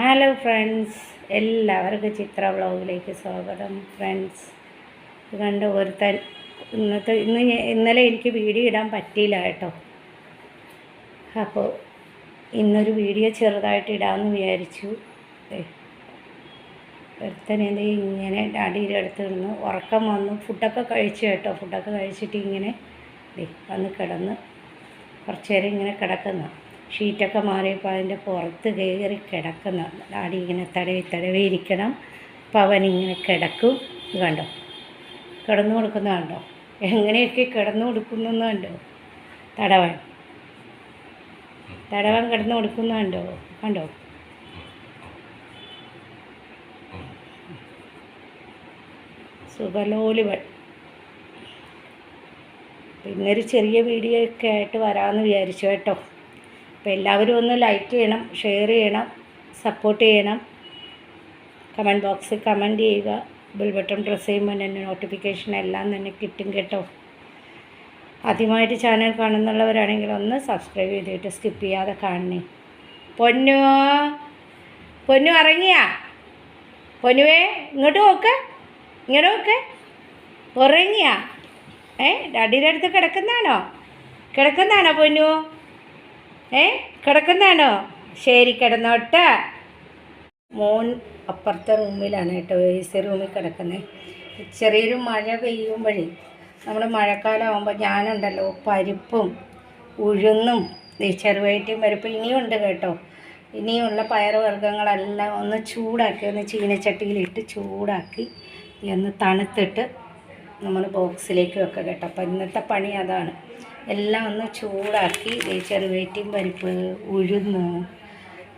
Hello friends എല്ലാവർക്കും ചിത്ര വ്ളോഗിലേക്ക് സ്വാഗതം ഫ്രണ്ട്സ് കണ്ട് ഒരുത്തൻ ഇന്നത്തെ ഇന്ന് ഇന്നലെ എനിക്ക് വീഡിയോ ഇടാൻ പറ്റിയില്ല കേട്ടോ. അപ്പോൾ ഇന്നൊരു വീഡിയോ ചെറുതായിട്ട് ഇടാമെന്ന് വിചാരിച്ചു. ഒരുത്തൻ എന്ത് ഇങ്ങനെ അടുത്ത് നിന്ന് ഉറക്കം വന്നു. ഫുഡൊക്കെ കഴിച്ചു കേട്ടോ. ഫുഡൊക്കെ കഴിച്ചിട്ട് ഇങ്ങനെ വന്ന് കിടന്ന് കുറച്ച് നേരം ഇങ്ങനെ കിടക്കുന്ന. ഷീറ്റൊക്കെ മാറിയപ്പോൾ അതിന്റെ പുറത്ത് കയറി കിടക്കുന്ന. ഡാഡി ഇങ്ങനെ തടവി തടവി ഇരിക്കണം. അപ്പോൾ അവൻ ഇങ്ങനെ കിടക്കും. കണ്ടോ? കിടന്നു കൊടുക്കുന്ന കണ്ടോ? എങ്ങനെയൊക്കെ കിടന്നു കൊടുക്കുന്നു കണ്ടോ? തടവൻ. തടവൻ കിടന്നു കൊടുക്കുന്ന കണ്ടോ? കണ്ടോ? സുഖലോലുവൻ. പിന്നൊരു ചെറിയ വീഡിയോ ഒക്കെ ആയിട്ട് വരാമെന്ന് വിചാരിച്ചു കേട്ടോ. അപ്പോൾ എല്ലാവരും ഒന്ന് ലൈക്ക് ചെയ്യണം ഷെയർ ചെയ്യണം സപ്പോർട്ട് ചെയ്യണം. കമന്റ് ബോക്സിൽ കമന്റ് ചെയ്യുക. ബിൽ ബട്ടൺ പ്രസ് ചെയ്യുമ്പോൾ തന്നെ നോട്ടിഫിക്കേഷൻ എല്ലാം തന്നെ കിട്ടും കേട്ടോ. ആദ്യമായിട്ട് ചാനൽ കാണുന്നുള്ളവരാണെങ്കിൽ ഒന്ന് സബ്സ്ക്രൈബ് ചെയ്തിട്ട് സ്കിപ്പ് ചെയ്യാതെ കാണണേ. പൊന്നു പൊന്നു ഇറങ്ങിയാ? പൊന്നുവേ ഇങ്ങോട്ട് നോക്ക്. ഇങ്ങോട്ട് നോക്ക്. ഉറങ്ങിയാ? ഏ ഡാഡിയുടെ അടുത്ത് കിടക്കുന്നതാണോ? കിടക്കുന്നതാണോ പൊന്നു? ഏ? കിടക്കുന്നതാണോ ശരി കിടന്നോട്ടെ. മോൻ അപ്പുറത്തെ റൂമിലാണ് കേട്ടോ എ സി റൂമിൽ കിടക്കുന്നത് ചെറിയൊരു മഴ പെയ്യുമ്പോഴേ നമ്മൾ മഴക്കാലം ആകുമ്പോൾ ഞാനുണ്ടല്ലോ പരിപ്പും ഉഴുന്നും ഈ പരിപ്പും പരിപ്പ് ഇനിയുണ്ട് കേട്ടോ. ഇനിയുള്ള പയറുവർഗങ്ങളെല്ലാം ഒന്ന് ചൂടാക്കി ഒന്ന് ചീനച്ചട്ടിയിലിട്ട് ചൂടാക്കി ഒന്ന് തണുത്തിട്ട് നമ്മൾ ബോക്സിലേക്ക് വെക്കുക കേട്ടോ. അപ്പം ഇന്നത്തെ പണി അതാണ്. എല്ലാം ഒന്ന് ചൂടാക്കി ചെറുവേറ്റിയും പരിപ്പ് ഉഴുന്ന്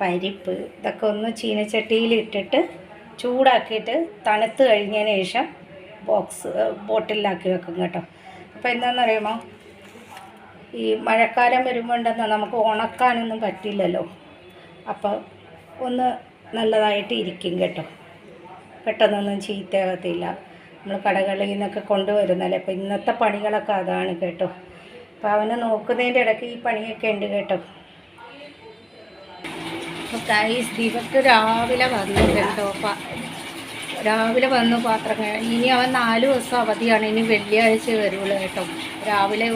പരിപ്പ് ഇതൊക്കെ ഒന്ന് ചീനച്ചട്ടിയിൽ ഇട്ടിട്ട് ചൂടാക്കിയിട്ട് തണുത്ത് കഴിഞ്ഞതിന് ശേഷം ബോക്സ് ബോട്ടിലാക്കി വെക്കും കേട്ടോ. അപ്പോൾ എന്താണെന്ന് അറിയുമോ ഈ മഴക്കാലം വരുമ്പോൾ ഉണ്ടെന്ന് നമുക്ക് ഉണക്കാനൊന്നും പറ്റില്ലല്ലോ. അപ്പോൾ ഒന്ന് നല്ലതായിട്ട് ഇരിക്കും കേട്ടോ. പെട്ടെന്നൊന്നും ചീത്തയാകത്തില്ല. നമ്മൾ കടകളിൽ നിന്നൊക്കെ കൊണ്ടുവരുന്നല്ലേ അപ്പോൾ ഇന്നത്തെ പണികളൊക്കെ അതാണ് കേട്ടോ. അപ്പോൾ അവനെ നോക്കുന്നതിന്റെ ഇടയ്ക്ക് ഈ പണിയൊക്കെ ഉണ്ട് കേട്ടോ. അപ്പോൾ ഗൈസ് ദീപക്ക് രാവിലെ വന്നു കേട്ടോ. രാവിലെ വന്നു പാത്രം. ഇനി അവൻ നാല് ദിവസം അവധിയാണ്. ഇനി വെള്ളിയാഴ്ച വരുള്ളൂ കേട്ടോ. രാവിലെ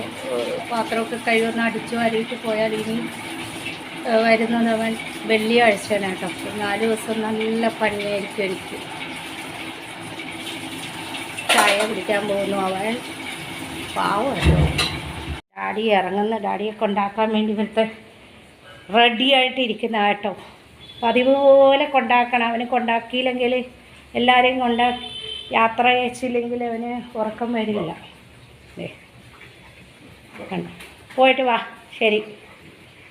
പാത്രമൊക്കെ കഴുകുന്ന അടിച്ചു വാരിയിട്ട് പോയാൽ ഇനി വരുന്നത് അവൻ വെള്ളിയാഴ്ചയാണ് കേട്ടോ. നാല് ദിവസം നല്ല പണിയായിരിക്കും എനിക്ക്. ചായ കുടിക്കാൻ പോകുന്നു അവൻ. പാവമല്ലോ ഡാഡി ഇറങ്ങുന്ന ഡാഡിയെ കൊണ്ടാക്കാൻ വേണ്ടി ഇവിടുത്തെ റെഡി ആയിട്ട് ഇരിക്കുന്ന കേട്ടോ. പതിവ് പോലെ കൊണ്ടാക്കണം. അവന് കൊണ്ടാക്കിയില്ലെങ്കിൽ എല്ലാവരെയും കൊണ്ട യാത്ര അയച്ചില്ലെങ്കിൽ അവന് ഉറക്കം വരില്ല. പോയിട്ട് വാ. ശരി.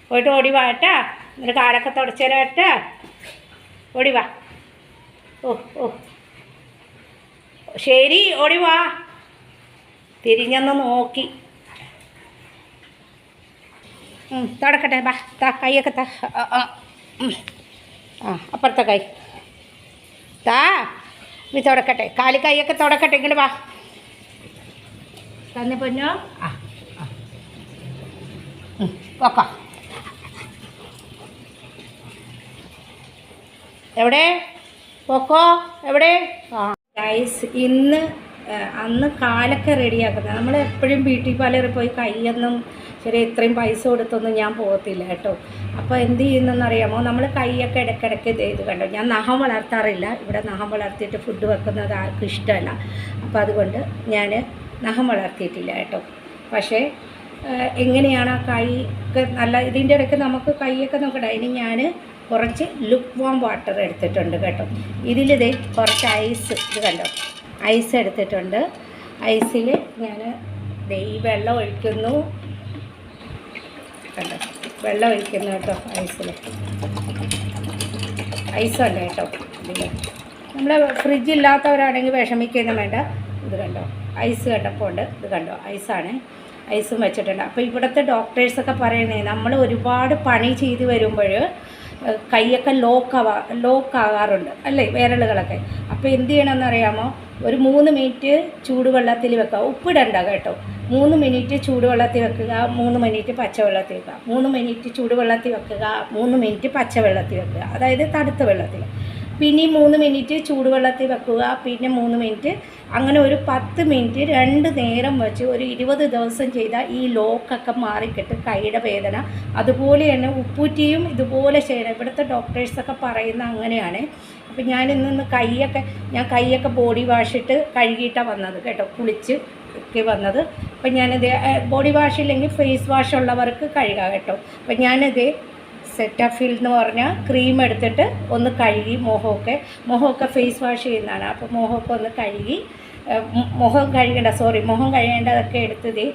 പോയിട്ട് ഓടി വാ കേട്ടാ. എന്നിട്ട് കാലൊക്കെ തുടച്ചേരാ ഓടി വാ. ഓ ഓ. ശരി ഓടി വാ. തിരിഞ്ഞൊന്ന് നോക്കി. തുടക്കട്ടെ ബാ താ കൈയൊക്കെ താ ആ, അപ്പുറത്തെ കൈ. താ നീ തുടക്കട്ടെ. കാലി കൈയൊക്കെ തുടക്കട്ടെ ഇങ്ങോട്ട് വാ. തന്നെ പൊന്നോ? ആ. ഉം, എവിടെ? പൊക്കോ എവിടെ? ആ. ഗൈസ് ഇന്ന് അന്ന് കാലൊക്കെ റെഡിയാക്കുന്നത്. നമ്മൾ എപ്പോഴും ബ്യൂട്ടി പാർലറിൽ പോയി കൈയൊന്നും ശരി ഇത്രയും പൈസ കൊടുത്തൊന്നും ഞാൻ പോകത്തില്ല കേട്ടോ. അപ്പോൾ എന്ത് ചെയ്യുന്നെന്ന് അറിയാമോ നമ്മൾ കൈയൊക്കെ ഇടയ്ക്കിടയ്ക്ക് ഇത് കണ്ടോ? ഞാൻ നഖം വളർത്താറില്ല. ഇവിടെ നഖം വളർത്തിയിട്ട് ഫുഡ് വെക്കുന്നത് ആർക്കും ഇഷ്ടമല്ല. അപ്പോൾ അതുകൊണ്ട് ഞാൻ നഖം വളർത്തിയിട്ടില്ല കേട്ടോ. പക്ഷേ എങ്ങനെയാണ് ആ നല്ല ഇതിന്റെ ഇടയ്ക്ക് നമുക്ക് കൈയൊക്കെ നോക്കട്ടെ. ഇനി ഞാൻ കുറച്ച് ലുക്ക് വാം വാട്ടർ എടുത്തിട്ടുണ്ട് കേട്ടോ. ഇതിലിത് കുറച്ച് ഐസ് ഇത് കണ്ടോ? ഐസ് എടുത്തിട്ടുണ്ട്. ഐസിൽ ഞാൻ ഈ വെള്ളം ഒഴിക്കുന്നു. കണ്ടോ? വെള്ളം ഒഴിക്കുന്നു കേട്ടോ ഐസിൽ. ഐസല്ല കേട്ടോ. നമ്മൾ ഫ്രിഡ്ജ് ഇല്ലാത്തവരാണെങ്കിൽ വിഷമിക്കുന്നു വേണ്ട. ഇത് കണ്ടോ? ഐസ് കണ്ടപ്പോൾ ഉണ്ട്. ഇത് കണ്ടോ? ഐസാണ്. ഐസും വെച്ചിട്ടുണ്ട്. അപ്പോൾ ഇവിടുത്തെ ഡോക്ടേഴ്സൊക്കെ പറയണേ നമ്മൾ ഒരുപാട് പണി ചെയ്ത് വരുമ്പോൾ കൈയൊക്കെ ലോക്കാവാ ലോക്കാകാറുണ്ട് അല്ലേ? വിരലുകളൊക്കെ. അപ്പോൾ എന്ത് ചെയ്യണമെന്ന് അറിയാമോ ഒരു മൂന്ന് മിനിറ്റ് ചൂടുവെള്ളത്തിൽ വെക്കുക. ഉപ്പിടണ്ട കേട്ടോ. മൂന്ന് മിനിറ്റ് ചൂടുവെള്ളത്തിൽ വെക്കുക. മൂന്ന് മിനിറ്റ് പച്ചവെള്ളത്തിൽ വെക്കുക. മൂന്ന് മിനിറ്റ് ചൂടുവെള്ളത്തിൽ വെക്കുക. മൂന്ന് മിനിറ്റ് പച്ചവെള്ളത്തിൽ വെക്കുക. അതായത് തടുത്ത വെള്ളത്തിൽ. പിന്നെ മൂന്ന് മിനിറ്റ് ചൂടുവെള്ളത്തിൽ വെക്കുക. പിന്നെ മൂന്ന് മിനിറ്റ് അങ്ങനെ ഒരു പത്ത് മിനിറ്റ് രണ്ട് നേരം വെച്ച് ഒരു ഇരുപത് ദിവസം ചെയ്താൽ ഈ ലോക്കൊക്കെ മാറിക്കിട്ട് കൈയുടെ വേദന. അതുപോലെ തന്നെ ഉപ്പൂറ്റിയും ഇതുപോലെ ചെയ്യണം. ഇവിടുത്തെ ഡോക്ടേഴ്സൊക്കെ പറയുന്ന അങ്ങനെയാണ്. അപ്പം ഞാൻ ഇന്ന് കൈയൊക്കെ ഞാൻ കൈയൊക്കെ ബോഡി വാഷ് ഇട്ട് കഴുകിയിട്ടാണ് വന്നത് കേട്ടോ കുളിച്ച് ഒക്കെ വന്നത്. അപ്പം ഞാനിത് ബോഡി വാഷ് ഇല്ലെങ്കിൽ ഫേസ് വാഷ് ഉള്ളവർക്ക് കഴുകാം കേട്ടോ. അപ്പം ഞാനിത് സെറ്റഫിൽ എന്ന് പറഞ്ഞാൽ ക്രീം എടുത്തിട്ട് ഒന്ന് കഴുകി മുഖമൊക്കെ മുഖമൊക്കെ ഫേസ് വാഷ് ചെയ്യുന്നതാണ്. അപ്പോൾ മുഖമൊക്കെ ഒന്ന് കഴുകി മുഖം കഴുകേണ്ട സോറി മുഖം കഴുകേണ്ടതൊക്കെ എടുത്തത്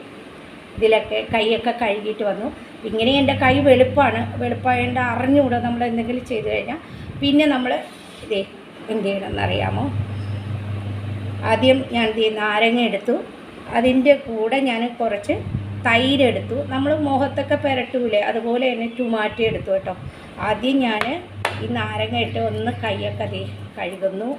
ഇതിലൊക്കെ കൈയൊക്കെ കഴുകിയിട്ട് വന്നു. ഇങ്ങനെ എന്റെ കൈ വെളുപ്പാണ് വെളുപ്പായതുകൊണ്ട് അറിഞ്ഞുകൂടാ നമ്മൾ എന്തെങ്കിലും ചെയ്തു കഴിഞ്ഞാൽ പിന്നെ നമ്മൾ ഇതേ എന്ത് ചെയ്യണമെന്നറിയാമോ ആദ്യം ഞാൻ ചെയ്യും നാരങ്ങ എടുത്തു. അതിന്റെ കൂടെ ഞാൻ കുറച്ച് തൈരെടുത്തു നമ്മൾ മുഖത്തൊക്കെ പുരട്ടൂലേ? അതുപോലെ തന്നെ ടൊമാറ്റോ എടുത്തു കേട്ടോ. ആദ്യം ഞാൻ ഈ നാരങ്ങ ഇട്ട് ഒന്ന് കൈയൊക്കെ ദേ കഴുകുന്നു.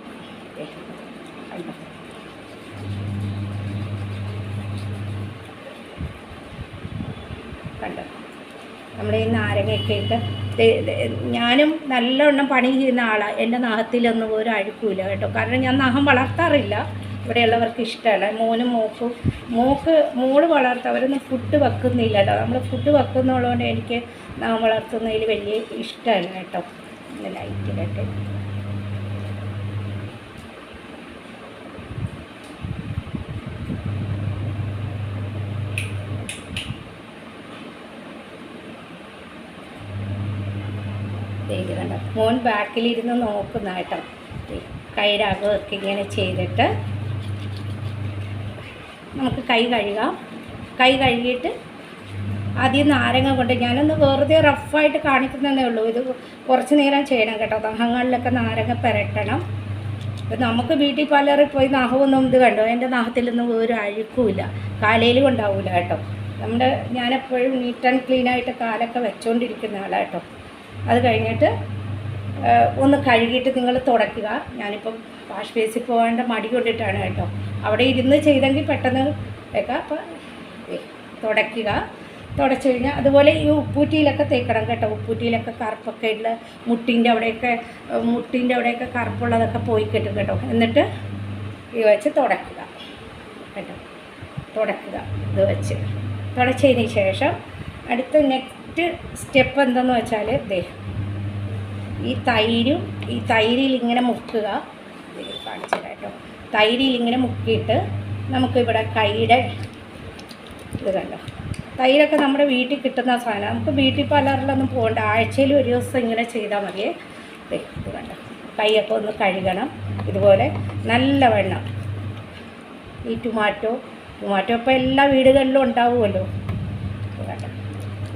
കണ്ടോ? നമ്മൾ ഈ നാരങ്ങയൊക്കെ ഇട്ട് ഞാനും നല്ലവണ്ണം പണി ചെയ്യുന്ന ആളാണ് എന്റെ നഖത്തിലൊന്നും ഒരു അഴുക്കില്ല കേട്ടോ. കാരണം ഞാൻ നഖം വളർത്താറില്ല. ഇവിടെയുള്ളവർക്ക് ഇഷ്ടമാണ് മോനും മോക്കും മോക്ക് മോൾ വളർത്തവരൊന്നും ഫുഡ് വെക്കുന്നില്ലല്ലോ നമ്മൾ ഫുഡ് വെക്കുന്നുള്ളതുകൊണ്ട് എനിക്ക് നഖം വളർത്തുന്നതിൽ വലിയ ഇഷ്ടമല്ല കേട്ടോ. ലൈറ്റ് ലൈറ്റിലിട്ട് കണ്ട മോൻ ബാക്കിലിരുന്ന് നോക്കുന്ന കേട്ടോ. കൈരാകൊക്കെ ഇങ്ങനെ ചെയ്തിട്ട് നമുക്ക് കൈ കഴുകാം. കൈ കഴുകിയിട്ട് ആദ്യം നാരങ്ങ കൊണ്ട് ഞാനൊന്ന് വെറുതെ റഫായിട്ട് കാണിക്കുന്നതേ ഉള്ളൂ. ഇത് കുറച്ച് നേരം ചെയ്യണം കേട്ടോ. നഖങ്ങളിലൊക്കെ നാരങ്ങ പുരട്ടണം. ഇപ്പം നമുക്ക് ബ്യൂട്ടി പാർലറിൽ പോയി നഖമൊന്നും ഇത് കണ്ടോ? എന്റെ നഖത്തിലൊന്നും ഒരു അഴുക്കുമില്ല. കാലയിലും ഉണ്ടാവില്ല കേട്ടോ. നമ്മുടെ ഞാനെപ്പോഴും നീറ്റ് ആൻഡ് ക്ലീനായിട്ട് കാലൊക്കെ വെച്ചുകൊണ്ടിരിക്കുന്ന ആളാട്ടോ അത് കഴിഞ്ഞിട്ട് ഒന്ന് കഴുകിയിട്ട് നിങ്ങൾ തുടയ്ക്കുക. ഞാനിപ്പം വാഷ് ബേസിൽ പോകേണ്ട മടി കൊണ്ടിട്ടാണ് കേട്ടോ. അവിടെ ഇരുന്ന് ചെയ്തെങ്കിൽ പെട്ടെന്ന് വെക്കാം. അപ്പം തുടയ്ക്കുക. തുടച്ച് കഴിഞ്ഞാൽ അതുപോലെ ഈ ഉപ്പൂറ്റിയിലൊക്കെ തേക്കണം കേട്ടോ. ഉപ്പൂറ്റിയിലൊക്കെ കറുപ്പൊക്കെ ഉള്ള മുട്ടിന്റെ അവിടെയൊക്കെ മുട്ടിന്റെ അവിടെയൊക്കെ കറുപ്പുള്ളതൊക്കെ പോയി കിട്ടും കേട്ടോ. എന്നിട്ട് ഇത് വെച്ച് തുടയ്ക്കുക കേട്ടോ. തുടയ്ക്കുക. ഇത് വെച്ച്. തുടച്ചതിന് ശേഷം അടുത്ത നെക്സ്റ്റ് സ്റ്റെപ്പ് എന്തെന്ന് വെച്ചാൽ ദേ ഈ തൈരും ഈ തൈരിൽ ഇങ്ങനെ മുക്കുക. കാണിച്ചു കേട്ടോ. തൈരിൽ ഇങ്ങനെ മുക്കിയിട്ട് നമുക്കിവിടെ കൈയുടെ ഇത് കണ്ടോ? തൈരൊക്കെ നമ്മുടെ വീട്ടിൽ കിട്ടുന്ന സാധനം. നമുക്ക് ബ്യൂട്ടി പാർലറിലൊന്നും പോകണ്ട. ആഴ്ചയിൽ ഒരു ദിവസം ഇങ്ങനെ ചെയ്താൽ മതിയേ ഇത് കണ്ടോ? കൈയൊക്കെ ഒന്ന് കഴുകണം. ഇതുപോലെ നല്ല വെള്ളം ഈ ടൊമാറ്റോ ടൊമാറ്റോ ഇപ്പോൾ എല്ലാ വീടുകളിലും ഉണ്ടാവുമല്ലോ.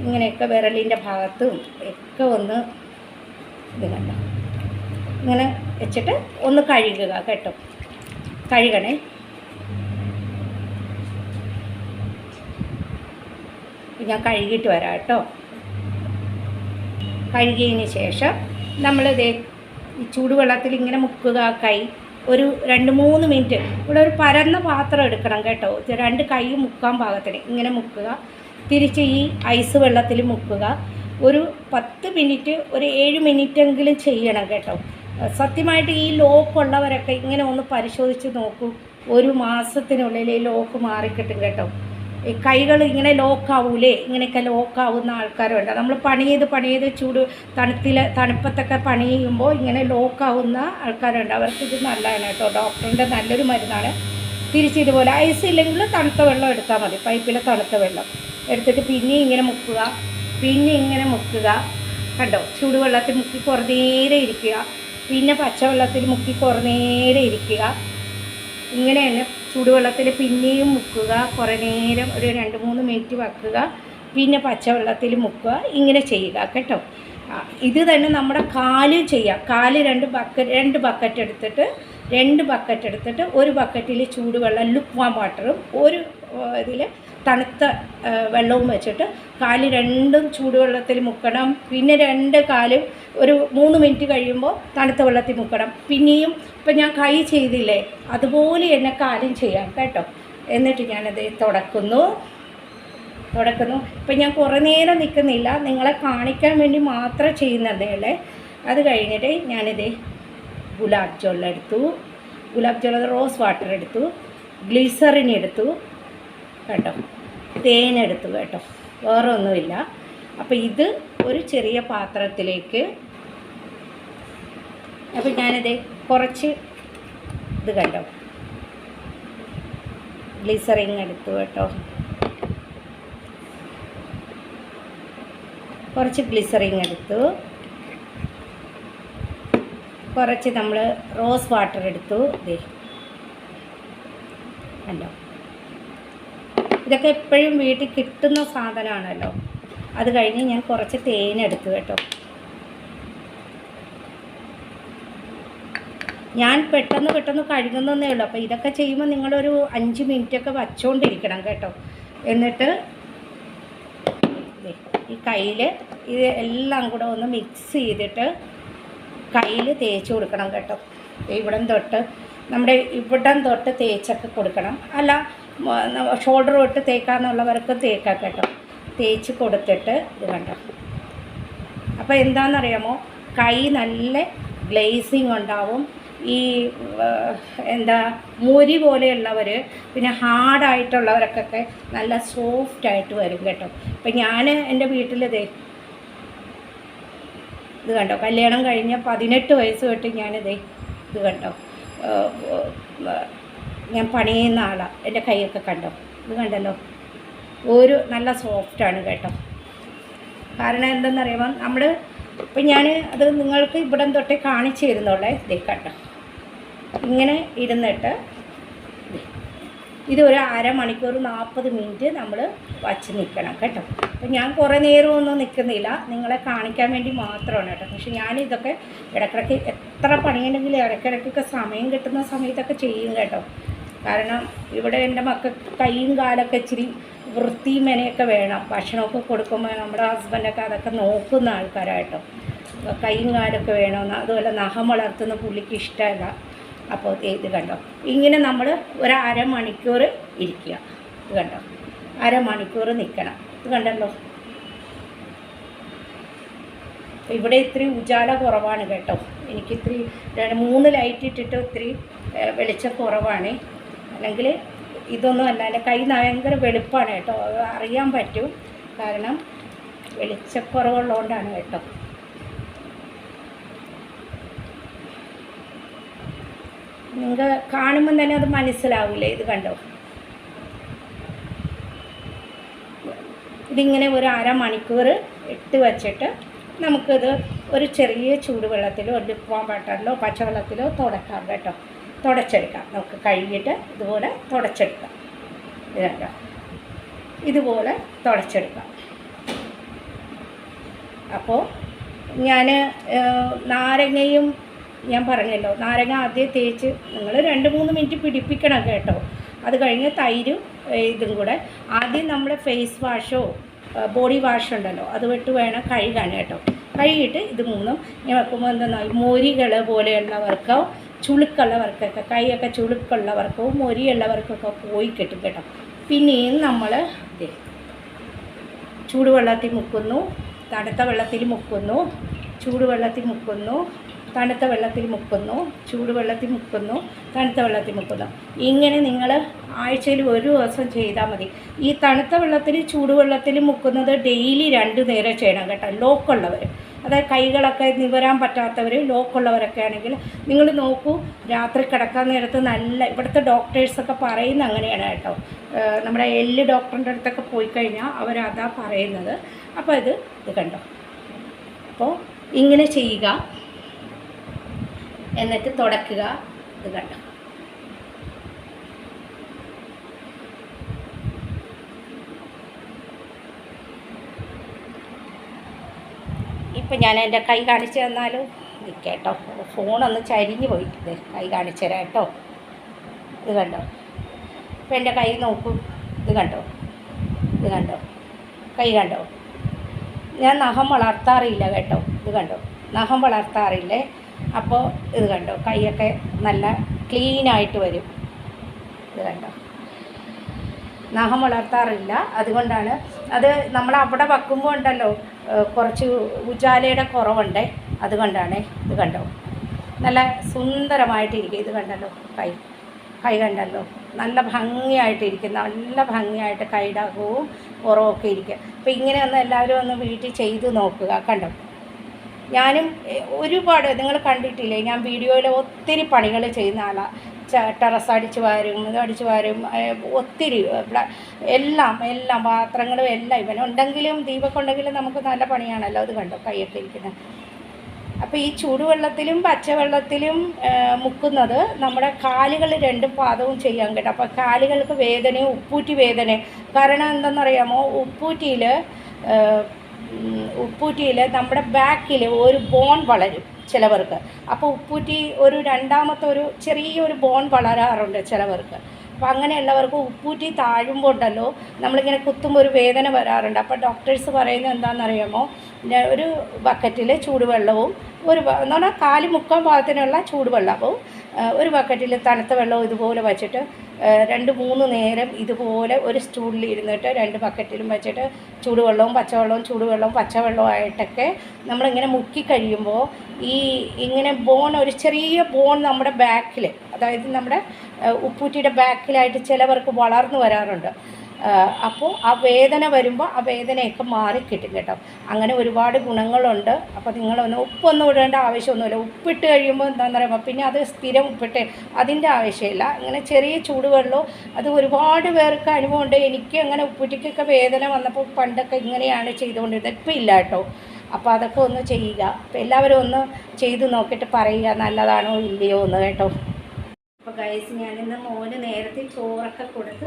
ഇങ്ങനെയൊക്കെ വിരലിന്റെ ഭാഗത്തും ഒക്കെ ഒന്ന് ഇത് കണ്ടോ? ഇങ്ങനെ വെച്ചിട്ട് ഒന്ന് കഴുകുക കേട്ടോ. കഴുകണേ. ഞാൻ കഴുകിയിട്ട് വരാം കേട്ടോ. കഴുകിയതിന് ശേഷം നമ്മളിത് ഈ ചൂടുവെള്ളത്തിൽ ഇങ്ങനെ മുക്കുക കൈ. ഒരു രണ്ട് മൂന്ന് മിനിറ്റ്. ഇവിടെ ഒരു പരന്ന പാത്രം എടുക്കണം കേട്ടോ. രണ്ട് കൈ മുക്കാൻ പാകത്തിന്. ഇങ്ങനെ മുക്കുക. തിരിച്ച് ഈ ഐസ് വെള്ളത്തിൽ മുക്കുക. ഒരു പത്ത് മിനിറ്റ് ഒരു ഏഴ് മിനിറ്റെങ്കിലും ചെയ്യണം കേട്ടോ. സത്യമായിട്ട് ഈ ലോക്ക് ഉള്ളവരൊക്കെ ഇങ്ങനെ ഒന്ന് പരിശോധിച്ച് നോക്കൂ. ഒരു മാസത്തിനുള്ളിൽ ഈ ലോക്ക് മാറിക്കിട്ടും കേട്ടോ. ഈ കൈകൾ ഇങ്ങനെ ലോക്കാവൂലേ? ഇങ്ങനെയൊക്കെ ലോക്കാവുന്ന ആൾക്കാരുണ്ട്. നമ്മൾ പണി ചെയ്ത് പണി ചെയ്ത് ചൂട് തണുത്തിൽ തണുപ്പത്തൊക്കെ പണി ചെയ്യുമ്പോൾ ഇങ്ങനെ ലോക്കാവുന്ന ആൾക്കാരുണ്ട്. അവർക്ക് ഇത് നല്ലതാണ് കേട്ടോ. ഡോക്ടറിന്റെ നല്ലൊരു മരുന്നാണ്. തിരിച്ചിതുപോലെ ഐസ് ഇല്ലെങ്കിൽ തണുത്ത വെള്ളം എടുത്താൽ മതി. പൈപ്പിലെ തണുത്ത വെള്ളം. എടുത്തിട്ട് പിന്നെ ഇങ്ങനെ മുക്കുക. പിന്നെ ഇങ്ങനെ മുക്കുക. കണ്ടോ? ചൂടുവെള്ളത്തിൽ മുക്കി കുറേ നേരം ഇരിക്കുക. പിന്നെ പച്ചവെള്ളത്തിൽ മുക്കി കുറേ നേരം ഇരിക്കുക. ഇങ്ങനെ തന്നെ ചൂടുവെള്ളത്തിൽ പിന്നെയും മുക്കുക. കുറേ നേരം ഒരു രണ്ട് മൂന്ന് മിനിറ്റ് വയ്ക്കുക പിന്നെ പച്ചവെള്ളത്തിൽ മുക്കുക. ഇങ്ങനെ ചെയ്യുക. കേട്ടോ? ഇത് തന്നെ നമ്മുടെ കാലും ചെയ്യാം. കാൽ രണ്ട് ബക്കറ്റ് രണ്ട് ബക്കറ്റ് എടുത്തിട്ട് രണ്ട് ബക്കറ്റ് എടുത്തിട്ട് ഒരു ബക്കറ്റിൽ ചൂടുവെള്ളം ലുക്ക് വാം വാട്ടറും ഒരു ഇതിൽ തണുത്ത വെള്ളവും വെച്ചിട്ട് കാൽ രണ്ടും ചൂടുവെള്ളത്തിൽ മുക്കണം. പിന്നെ രണ്ട് കാലും ഒരു മൂന്ന് മിനിറ്റ് കഴിയുമ്പോൾ തണുത്ത വെള്ളത്തിൽ മുക്കണം. പിന്നെയും ഇപ്പം ഞാൻ കൈ ചെയ്തില്ലേ അതുപോലെ എന്നെ കാലും ചെയ്യാം കേട്ടോ. എന്നിട്ട് ഞാനത് തുടക്കുന്നു. തുടക്കുന്നു. ഇപ്പം ഞാൻ കുറേ നേരം നിൽക്കുന്നില്ല. നിങ്ങളെ കാണിക്കാൻ വേണ്ടി മാത്രം ചെയ്യുന്നതേ അത് കഴിഞ്ഞിട്ട് ഞാനിത് ഗുലാബ് ജോൾ എടുത്തു ഗുലാബ് ജോൾ റോസ് വാട്ടർ എടുത്തു. ഗ്ലിസറിൻ എടുത്തു കേട്ടോ. തേനെടുത്തു കേട്ടോ. വേറെ ഒന്നുമില്ല അപ്പോൾ ഇത് ഒരു ചെറിയ പാത്രത്തിലേക്ക് അപ്പോൾ ഞാനിത് കുറച്ച് ഇത് കണ്ടോ? ഗ്ലിസറിങ് എടുത്തു കേട്ടോ. കുറച്ച് ഗ്ലിസറിങ് എടുത്തു. കുറച്ച് നമ്മൾ റോസ് വാട്ടർ എടുത്തു. ദേ. കണ്ടോ? ഇതൊക്കെ എപ്പോഴും വീട്ടിൽ കിട്ടുന്ന സാധനമാണല്ലോ. അത് കഴിഞ്ഞ് ഞാൻ കുറച്ച് തേനെടുത്തു കേട്ടോ. ഞാൻ പെട്ടെന്ന് പെട്ടെന്ന് കഴുകുന്നതേ ഉള്ളൂ. അപ്പോൾ ഇതൊക്കെ ചെയ്യുമ്പോൾ നിങ്ങളൊരു അഞ്ച് മിനിറ്റൊക്കെ വച്ചുകൊണ്ടിരിക്കണം കേട്ടോ. എന്നിട്ട് ഈ കയ്യിൽ ഇത് എല്ലാം കൂടെ ഒന്ന് മിക്സ് ചെയ്തിട്ട് കയ്യിൽ തേച്ച് കൊടുക്കണം കേട്ടോ. ഇവിടം തൊട്ട് നമ്മുടെ ഇവിടം തൊട്ട് തേച്ചൊക്കെ കൊടുക്കണം. അല്ല ഷോൾഡർ തൊട്ട് തേക്കാന്നുള്ളവർക്ക് തേക്കാം കേട്ടോ. തേച്ച് കൊടുത്തിട്ട് ഇത് കണ്ടോ. അപ്പോൾ എന്താണെന്നറിയാമോ കൈ നല്ല ഗ്ലേസിങ് ഉണ്ടാവും. ഈ എന്താ മുരി പോലെയുള്ളവർ പിന്നെ ഹാർഡായിട്ടുള്ളവർക്കൊക്കെ നല്ല സോഫ്റ്റ് ആയിട്ട് വരും കേട്ടോ. ഇപ്പം ഞാൻ എന്റെ വീട്ടിലിതേ ഇത് കണ്ടോ. കല്യാണം കഴിഞ്ഞ പതിനെട്ട് വയസ്സ് തൊട്ട് ഞാനിതേ ഇത് കണ്ടോ. ഞാൻ പണിയുന്ന ആളാണ് എന്റെ കൈയൊക്കെ കണ്ടോ? ഇത് കണ്ടല്ലോ? ഒരു നല്ല സോഫ്റ്റാണ് കേട്ടോ. കാരണം എന്തെന്നറിയുമ്പോൾ നമ്മൾ ഇപ്പം ഞാൻ അത് നിങ്ങൾക്ക് ഇവിടം തൊട്ടേ കാണിച്ചു തരുന്നുള്ളേ. ഇതേ കണ്ടോ? ഇങ്ങനെ ഇരുന്നിട്ട് ഇത് ഒരു അരമണിക്കൂർ നാൽപ്പത് മിനിറ്റ് നമ്മൾ വച്ച് നിൽക്കണം കേട്ടോ. അപ്പം ഞാൻ കുറേ നേരമൊന്നും നിൽക്കുന്നില്ല നിങ്ങളെ കാണിക്കാൻ വേണ്ടി മാത്രമാണ് കേട്ടോ. പക്ഷെ ഞാനിതൊക്കെ ഇടക്കിടയ്ക്ക് എത്ര പണിയുണ്ടെങ്കിലും ഇടയ്ക്കിടയ്ക്കൊക്കെ സമയം കിട്ടുന്ന സമയത്തൊക്കെ ചെയ്യും കേട്ടോ. കാരണം ഇവിടെ എന്റെ മക്ക കൈയും കാലൊക്കെ ഇച്ചിരി വൃത്തിയും മെനയൊക്കെ വേണം. ഭക്ഷണമൊക്കെ കൊടുക്കുമ്പോൾ നമ്മുടെ ഹസ്ബൻഡൊക്കെ അതൊക്കെ നോക്കുന്ന ആൾക്കാരായിട്ടോ. കൈയും കാലൊക്കെ വേണമെന്ന് അതുപോലെ നഖം വളർത്തുന്ന പുള്ളിക്ക് ഇഷ്ടമല്ല. അപ്പോൾ ഇത് കണ്ടോ? ഇങ്ങനെ നമ്മൾ ഒരു അരമണിക്കൂർ ഇരിക്കുക. ഇത് കണ്ടോ? അരമണിക്കൂർ നിൽക്കണം ഇത് കണ്ടല്ലോ? ഇവിടെ ഇത്തിരി ഉജാല കുറവാണ് കേട്ടോ. എനിക്ക് ഇത്തിരി മൂന്ന് ലൈറ്റ് ഇട്ടിട്ട് ഇത്തിരി വെളിച്ചം കുറവാണ്. അല്ലെങ്കിൽ ഇതൊന്നും അല്ല. എന്റെ കൈ ഭയങ്കര വെളുപ്പാണ് കേട്ടോ. അറിയാൻ പറ്റും. കാരണം വെളിച്ചക്കുറവുള്ളതുകൊണ്ടാണ് കേട്ടോ. നിങ്ങൾ കാണുമ്പം തന്നെ അത് മനസ്സിലാവില്ല ഇത് കണ്ടോ? ഇതിങ്ങനെ ഒരു അരമണിക്കൂർ ഇട്ട് വച്ചിട്ട് നമുക്കിത് ഒരു ചെറിയ ചൂടുവെള്ളത്തിലോ ലിക്വാൻ ബട്ടറിലോ പച്ചവെള്ളത്തിലോ തുടക്കാം കേട്ടോ. തുടച്ചെടുക്കാം. നമുക്ക് കഴുകിയിട്ട് ഇതുപോലെ തുടച്ചെടുക്കാം. ഇത് ഇതുപോലെ തുടച്ചെടുക്കാം. അപ്പോൾ ഞാൻ നാരങ്ങയും ഞാൻ പറഞ്ഞല്ലോ നാരങ്ങ ആദ്യം തേച്ച് നിങ്ങൾ രണ്ട് മൂന്ന് മിനിറ്റ് പിടിപ്പിക്കണം കേട്ടോ. അത് കഴിഞ്ഞ് തൈരും ഇതും കൂടെ. ആദ്യം നമ്മൾ ഫേസ് വാഷോ ബോഡി വാഷ് ഉണ്ടല്ലോ അത് വിട്ട് വേണം കഴുകാൻ കേട്ടോ. കഴുകിയിട്ട് ഇത് മൂന്നും ഞാൻ വെക്കുമ്പോൾ എന്താ മൊരികൾ പോലെയുള്ളവർക്കോ ചുളുക്കുള്ളവർക്കൊക്കെ കൈയൊക്കെ ചുളുക്കുള്ളവർക്കോ മൊരിയുള്ളവർക്കൊക്കെ പോയി കിട്ടും കേട്ടോ. പിന്നെയും നമ്മൾ ചൂടുവെള്ളത്തിൽ മുക്കുന്നു തണുത്ത വെള്ളത്തിൽ മുക്കുന്നു ചൂടുവെള്ളത്തിൽ മുക്കുന്നു തണുത്ത വെള്ളത്തിൽ മുക്കുന്നു ചൂടുവെള്ളത്തിൽ മുക്കുന്നു തണുത്ത വെള്ളത്തിൽ മുക്കുന്നു. ഇങ്ങനെ നിങ്ങൾ ആഴ്ചയിൽ ഒരു ദിവസം ചെയ്താൽ മതി. ഈ തണുത്ത വെള്ളത്തിൽ ചൂടുവെള്ളത്തിൽ മുക്കുന്നത് ഡെയിലി രണ്ട് നേരം ചെയ്യണം കേട്ടോ ലോക്കുള്ളവർ അതായത് കൈകളൊക്കെ നിവരാൻ പറ്റാത്തവർ ലോക്കുള്ളവരൊക്കെ ആണെങ്കിൽ നിങ്ങൾ നോക്കൂ രാത്രി കിടക്കാൻ നേരത്ത് നല്ല ഇവിടുത്തെ ഡോക്ടേഴ്സൊക്കെ പറയുന്നത് അങ്ങനെയാണ് കേട്ടോ. നമ്മുടെ എല്ല് ഡോക്ടറിന്റെ അടുത്തൊക്കെ പോയി കഴിഞ്ഞാൽ അവരതാ പറയുന്നത്. അപ്പോൾ ഇത് ഇത് കണ്ടോ? അപ്പോൾ ഇങ്ങനെ ചെയ്യുക എന്നിട്ട് തുടക്കുക ഇത് കണ്ടോ? ഇപ്പം ഞാൻ എന്റെ കൈ കാണിച്ചു തന്നാലും നിൽക്കേട്ടോ. ഫോണൊന്ന് ചരിഞ്ഞ് പോയി കൈ കാണിച്ചു തരാം കേട്ടോ. ഇത് കണ്ടോ? ഇപ്പം എന്റെ കൈ നോക്കൂ. ഇത് കണ്ടോ? ഇത് കണ്ടോ? കൈ കണ്ടോ? ഞാൻ നഖം വളർത്താറില്ല കേട്ടോ. ഇത് കണ്ടോ? നഖം വളർത്താറില്ലേ? അപ്പോൾ ഇത് കണ്ടോ? കൈയൊക്കെ നല്ല ക്ലീനായിട്ട് വരും. ഇത് കണ്ടോ? നഖം വളർത്താറില്ല. അതുകൊണ്ടാണ് അത് നമ്മൾ അവിടെ വയ്ക്കുമ്പോൾ ഉണ്ടല്ലോ കുറച്ച് ഉജാലയുടെ കുറവുണ്ട്. അതുകൊണ്ടാണ് ഇത് കണ്ടോ. നല്ല സുന്ദരമായിട്ടിരിക്കും ഇത് കണ്ടല്ലോ കൈ കൈ കണ്ടല്ലോ. നല്ല ഭംഗിയായിട്ടിരിക്കും നല്ല ഭംഗിയായിട്ട് കൈയുടെ കുറവൊക്കെ ഇരിക്കുക അപ്പോൾ ഇങ്ങനെ ഒന്ന് എല്ലാവരും ഒന്ന് വീട്ടിൽ ചെയ്ത് നോക്കുക കണ്ടോ. ഞാനും ഒരുപാട് നിങ്ങൾ കണ്ടിട്ടില്ലേ ഞാൻ വീഡിയോയിൽ ഒത്തിരി പണികൾ ചെയ്യുന്ന ആളാണ് ടെറസ് അടിച്ച് വാരും ഇത് അടിച്ച് വാരും ഒത്തിരി എല്ലാം എല്ലാം പാത്രങ്ങളും എല്ലാം ഇവനുണ്ടെങ്കിലും ദീപൊക്കെ ഉണ്ടെങ്കിലും നമുക്ക് നല്ല പണിയാണല്ലോ അത് കണ്ടോ കൈയൊക്കെ ഇരിക്കുന്നത് അപ്പോൾ ഈ ചൂടുവെള്ളത്തിലും പച്ചവെള്ളത്തിലും മുക്കുന്നത് നമ്മുടെ കാലുകൾ രണ്ടും പാദവും ചെയ്യാൻ കേട്ടോ. അപ്പോൾ കാലുകൾക്ക് വേദനയും ഉപ്പൂറ്റി വേദനയും. കാരണം എന്തെന്നറിയാമോ ഉപ്പൂറ്റിയിൽ ഉപ്പൂറ്റിയിൽ നമ്മുടെ ബാക്കിൽ ഒരു ബോൺ വളരും. ചിലവർക്ക്. അപ്പോൾ ഉപ്പൂറ്റി ഒരു രണ്ടാമത്തെ ഒരു ചെറിയൊരു ബോൺ വളരാറുണ്ട് ചിലവർക്ക്. അപ്പോൾ അങ്ങനെയുള്ളവർക്ക് ഉപ്പൂറ്റി താഴുമ്പോൾ ഉണ്ടല്ലോ നമ്മളിങ്ങനെ കുത്തുമ്പോൾ ഒരു വേദന വരാറുണ്ട്. അപ്പോൾ ഡോക്ടേഴ്സ് പറയുന്നത് എന്താണെന്നറിയാമോ? ഒരു ബക്കറ്റിൽ ചൂടുവെള്ളവും ഒരു എന്ന് പറഞ്ഞാൽ കാൽ മുക്കാൻ ഭാഗത്തിനുള്ള ചൂടുവെള്ളവും ഒരു ബക്കറ്റിൽ തണുത്ത വെള്ളവും ഇതുപോലെ വച്ചിട്ട് രണ്ട് മൂന്ന് നേരം ഇതുപോലെ ഒരു സ്റ്റൂളിൽ ഇരുന്നിട്ട് രണ്ട് ബക്കറ്റിലും വെച്ചിട്ട് ചൂടുവെള്ളവും പച്ചവെള്ളവും ചൂടുവെള്ളവും പച്ചവെള്ളവും ആയിട്ടൊക്കെ നമ്മളിങ്ങനെ മുക്കി കഴിയുമ്പോൾ ഈ ഇങ്ങനെ ബോൺ ഒരു ചെറിയ ബോൺ നമ്മുടെ ബാക്കിൽ അതായത് നമ്മുടെ ഉപ്പൂറ്റിയുടെ ബാക്കിലായിട്ട് ചിലവർക്ക് വളർന്നു വരാറുണ്ട്. അപ്പോൾ ആ വേദന വരുമ്പോൾ ആ വേദനയൊക്കെ മാറിക്കിട്ടും കേട്ടോ. അങ്ങനെ ഒരുപാട് ഗുണങ്ങളുണ്ട്. അപ്പോൾ നിങ്ങളൊന്ന് ഉപ്പൊന്നും ഇടേണ്ട ആവശ്യമൊന്നുമില്ല. ഉപ്പിട്ട് കഴിയുമ്പോൾ എന്താണെന്ന് പറയുമ്പോൾ പിന്നെ അത് സ്ഥിരം ഉപ്പിട്ട് അതിന്റെ ആവശ്യമില്ല. ഇങ്ങനെ ചെറിയ ചൂടുവെള്ളവും അത് ഒരുപാട് പേർക്ക് അനുഭവമുണ്ട്. എനിക്ക് അങ്ങനെ ഉപ്പിട്ടിക്കൊക്കെ വേദന വന്നപ്പോൾ പണ്ടൊക്കെ ഇങ്ങനെയാണ് ചെയ്തുകൊണ്ടിരുന്നത്. ഇപ്പം ഇല്ല കേട്ടോ. അപ്പോൾ അതൊക്കെ ഒന്ന് ചെയ്യുക. അപ്പോൾ എല്ലാവരും ഒന്ന് ചെയ്ത് നോക്കിയിട്ട് പറയുക നല്ലതാണോ ഇല്ലയോ എന്ന് കേട്ടോ. അപ്പോൾ ഗൈസ് ഞാനിന്ന് മോന് നേരത്തെ ചോറൊക്കെ കൊടുത്ത്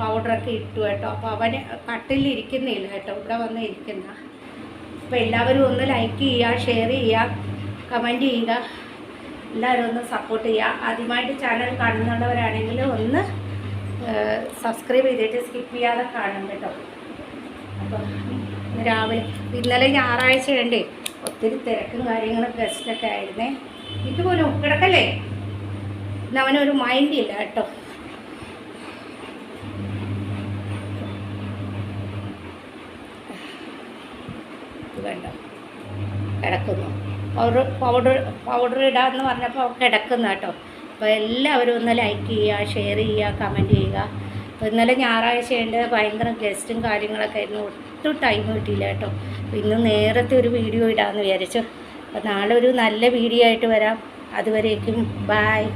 പൗഡറൊക്കെ ഇട്ടു കേട്ടോ. അപ്പോൾ അവന് കട്ടിലിരിക്കുന്നില്ല കേട്ടോ. ഇവിടെ വന്ന് ഇരിക്കുന്ന. അപ്പോൾ എല്ലാവരും ഒന്ന് ലൈക്ക് ചെയ്യുക ഷെയർ ചെയ്യുക കമന്റ് ചെയ്യുക. എല്ലാവരും ഒന്ന് സപ്പോർട്ട് ചെയ്യുക. ആദ്യമായിട്ട് ചാനൽ കാണുന്നുള്ളവരാണെങ്കിൽ ഒന്ന് സബ്സ്ക്രൈബ് ചെയ്തിട്ട് സ്കിപ്പ് ചെയ്യാതെ കാണും കേട്ടോ. അപ്പോൾ രാവിലെ ഇന്നലെ ഞായറാഴ്ച ഉണ്ടേ ഒത്തിരി തിരക്കും കാര്യങ്ങളും ഗസ്റ്റൊക്കെ ആയിരുന്നേ. ഇതുപോലെ കിടക്കല്ലേ ഇന്ന് അവനൊരു മൈൻഡ് ഇല്ല കേട്ടോ ഇത് കണ്ടോ കിടക്കുന്നു. പൗഡർ പൗഡർ പൗഡർ ഇടാമെന്ന് പറഞ്ഞപ്പോൾ കിടക്കുന്നു കേട്ടോ. അപ്പോൾ എല്ലാവരും ഒന്ന് ലൈക്ക് ചെയ്യുക ഷെയർ ചെയ്യുക കമന്റ് ചെയ്യുക. അപ്പോൾ ഇന്നലെ ഞായറാഴ്ചയുണ്ട് ഭയങ്കര ഗസ്റ്റും കാര്യങ്ങളൊക്കെ ആയിരുന്നു. ഒട്ടും ടൈം കിട്ടിയില്ല കേട്ടോ. അപ്പോൾ ഇന്ന് നേരത്തെ ഒരു വീഡിയോ ഇടാമെന്ന് വിചാരിച്ചു. അപ്പോൾ നാളെ ഒരു നല്ല വീഡിയോ ആയിട്ട് വരാം. അതുവരേക്കും ബായ്